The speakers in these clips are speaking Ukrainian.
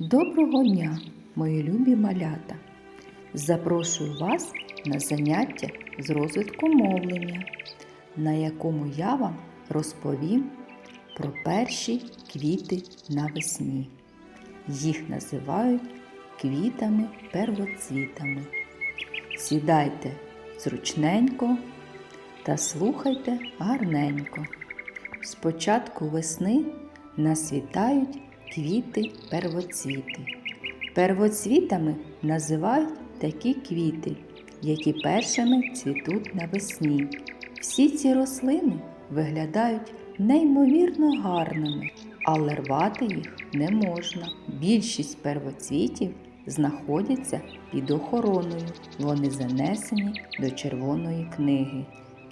Доброго дня, мої любі малята! Запрошую вас на заняття з розвитку мовлення, на якому я вам розповім про перші квіти навесні. Їх називають квітами первоцвітами. Сідайте зручненько та слухайте гарненько. Спочатку весни нас вітають квіти первоцвіти. Первоцвітами називають такі квіти, які першими цвітуть навесні. Всі ці рослини виглядають неймовірно гарними, але рвати їх не можна. Більшість первоцвітів знаходяться під охороною. Вони занесені до червоної книги.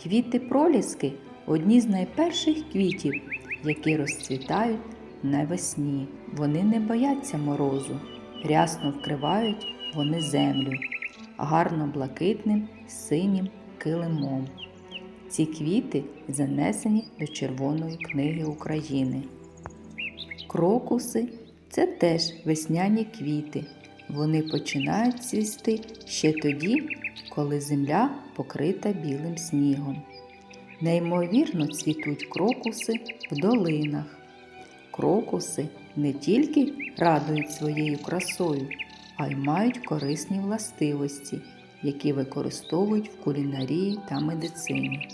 Квіти проліски одні з найперших квітів, які розцвітають навесні. Вони не бояться морозу, рясно вкривають вони землю, гарно блакитним синім килимом. Ці квіти занесені до Червоної книги України. Крокуси це теж весняні квіти. Вони починають цвісти ще тоді, коли земля покрита білим снігом. Неймовірно цвітуть крокуси в долинах. Крокуси не тільки радують своєю красою, а й мають корисні властивості, які використовують в кулінарії та медицині.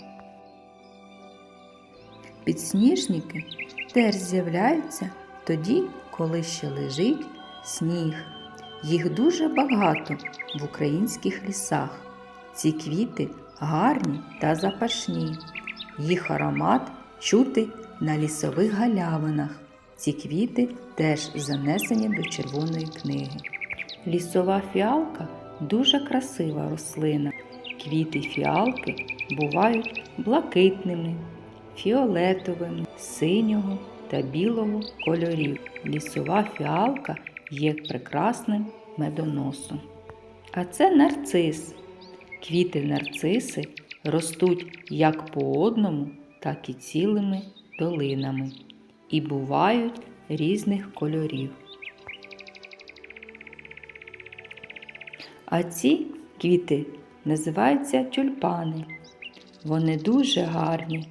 Підсніжники теж з'являються тоді, коли ще лежить сніг. Їх дуже багато в українських лісах. Ці квіти гарні та запашні. Їх аромат чути на лісових галявинах. Ці квіти теж занесені до червоної книги. Лісова фіалка дуже красива рослина. Квіти фіалки бувають блакитними, фіолетовими, синього та білого кольорів. Лісова фіалка є прекрасним медоносом. А це нарцис. Квіти нарциси ростуть як по одному, так і цілими долинами і бувають різних кольорів. А ці квіти називаються тюльпани. Вони дуже гарні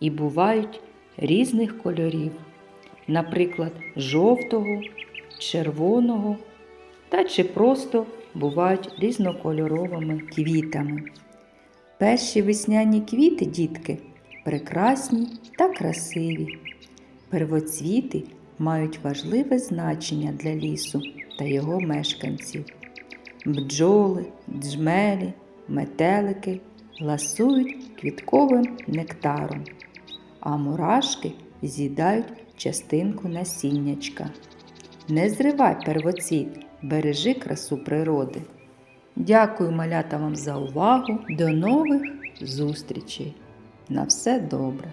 і бувають різних кольорів, наприклад, жовтого, червоного та чи просто бувають різнокольоровими квітами. Перші весняні квіти, дітки, прекрасні та красиві. Первоцвіти мають важливе значення для лісу та його мешканців. Бджоли, джмелі, метелики ласують квітковим нектаром, а мурашки з'їдають частинку насіннячка. Не зривай первоцвіт, бережи красу природи. Дякую малята вам за увагу. До нових зустрічей. На все добре!